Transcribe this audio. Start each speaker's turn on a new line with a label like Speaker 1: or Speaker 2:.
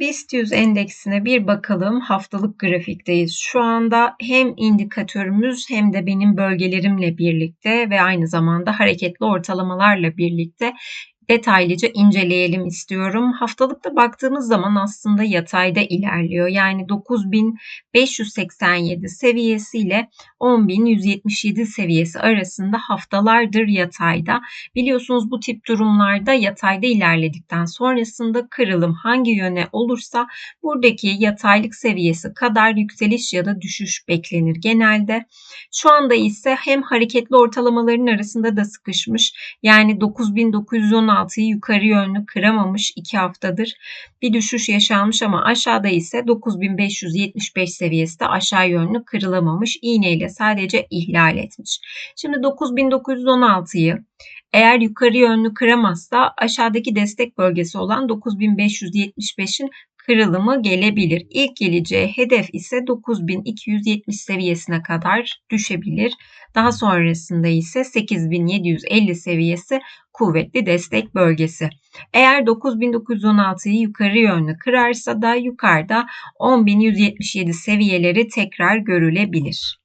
Speaker 1: BIST 100 endeksine bir bakalım. Haftalık grafikteyiz. Şu anda hem indikatörümüz hem de benim bölgelerimle birlikte ve aynı zamanda hareketli ortalamalarla birlikte detaylıca inceleyelim istiyorum. Haftalıkta baktığımız zaman aslında yatayda ilerliyor. Yani 9587 seviyesi ile 10177 seviyesi arasında haftalardır yatayda. Biliyorsunuz bu tip durumlarda yatayda ilerledikten sonrasında kırılım hangi yöne olursa buradaki yataylık seviyesi kadar yükseliş ya da düşüş beklenir genelde. Şu anda ise hem hareketli ortalamaların arasında da sıkışmış. Yani 9916 16'yı yukarı yönlü kıramamış 2 haftadır. Bir düşüş yaşanmış ama aşağıda ise 9575 seviyesi de aşağı yönlü kırılamamış. İğne ile sadece ihlal etmiş. Şimdi 9916'yı eğer yukarı yönlü kıramazsa aşağıdaki destek bölgesi olan 9575'in kırılımı gelebilir. İlk geleceği hedef ise 9270 seviyesine kadar düşebilir. Daha sonrasında ise 8750 seviyesi kuvvetli destek bölgesi. Eğer 9916'yı yukarı yönlü kırarsa da yukarıda 10177 seviyeleri tekrar görülebilir.